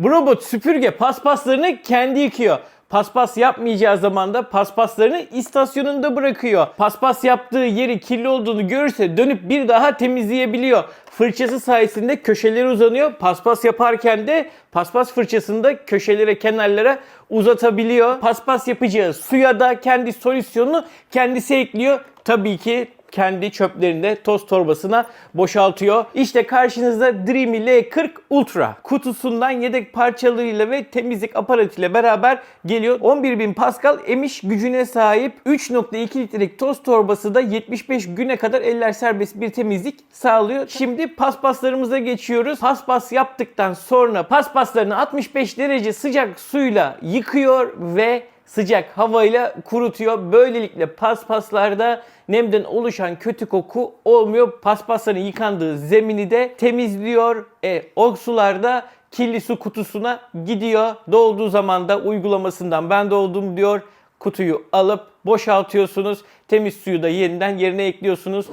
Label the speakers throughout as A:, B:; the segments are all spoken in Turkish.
A: Bu robot süpürge paspaslarını kendi yıkıyor. Paspas yapmayacağı zaman da paspaslarını istasyonunda bırakıyor. Paspas yaptığı yeri kirli olduğunu görürse dönüp bir daha temizleyebiliyor. Fırçası sayesinde köşeleri uzanıyor. Paspas yaparken de paspas fırçasını da köşelere, kenarlara uzatabiliyor. Paspas yapacağı suya da kendi solüsyonunu kendisi ekliyor. Tabii ki kendi çöplerini de toz torbasına boşaltıyor. İşte karşınızda Dreamy L40 Ultra. Kutusundan yedek parçalarıyla ve temizlik aparatıyla beraber geliyor. 11.000 Pascal emiş gücüne sahip 3.2 litrelik toz torbası da 75 güne kadar eller serbest bir temizlik sağlıyor. Şimdi paspaslarımıza geçiyoruz. Paspas yaptıktan sonra paspaslarını 65 derece sıcak suyla yıkıyor ve sıcak havayla kurutuyor. Böylelikle paspaslarda nemden oluşan kötü koku olmuyor. Paspasların yıkandığı zemini de temizliyor. E, o sularda kirli su kutusuna gidiyor. Dolduğu zaman da uygulamasından ben doldum diyor. Kutuyu alıp boşaltıyorsunuz. Temiz suyu da yeniden yerine ekliyorsunuz.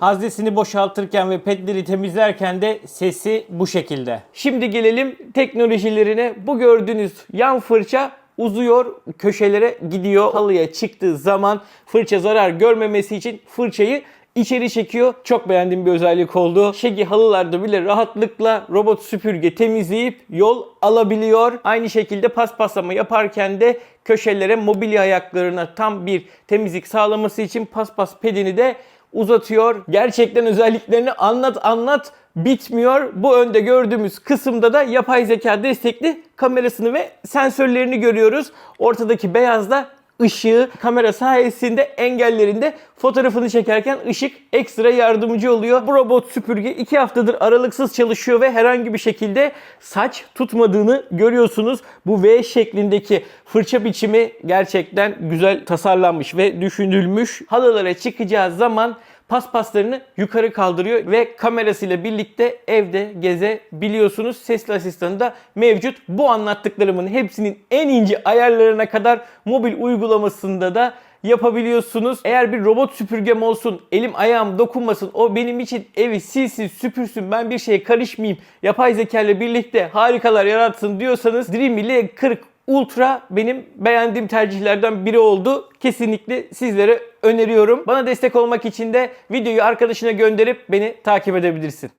A: Haznesini boşaltırken ve petleri temizlerken de sesi bu şekilde. Şimdi gelelim teknolojilerine. Bu gördüğünüz yan fırça uzuyor, köşelere gidiyor. Halıya çıktığı zaman fırça zarar görmemesi için fırçayı içeri çekiyor. Çok beğendiğim bir özellik oldu. Şegi halılarda bile rahatlıkla robot süpürge temizleyip yol alabiliyor. Aynı şekilde paspaslama yaparken de köşelere mobilya ayaklarına tam bir temizlik sağlaması için paspas pedini de uzatıyor. Gerçekten özelliklerini anlat anlat bitmiyor. Bu önde gördüğümüz kısımda da yapay zeka destekli kamerasını ve sensörlerini görüyoruz. Ortadaki beyaz da ışığı kamera sayesinde engellerinde fotoğrafını çekerken ışık ekstra yardımcı oluyor. Bu robot süpürge 2 haftadır aralıksız çalışıyor ve herhangi bir şekilde saç tutmadığını görüyorsunuz. Bu V şeklindeki fırça biçimi gerçekten güzel tasarlanmış ve düşünülmüş. Halılara çıkacağı zaman paspaslarını yukarı kaldırıyor ve kamerasıyla birlikte evde gezebiliyorsunuz. Sesli asistanı da mevcut. Bu anlattıklarımın hepsinin en ince ayarlarına kadar mobil uygulamasında da yapabiliyorsunuz. Eğer bir robot süpürgem olsun, elim ayağım dokunmasın, o benim için evi silsin, süpürsün, ben bir şeye karışmayayım, yapay zeka ile birlikte harikalar yaratsın diyorsanız Dreamy L40 Ultra benim beğendiğim tercihlerden biri oldu. Kesinlikle sizlere öneriyorum. Bana destek olmak için de videoyu arkadaşına gönderip beni takip edebilirsin.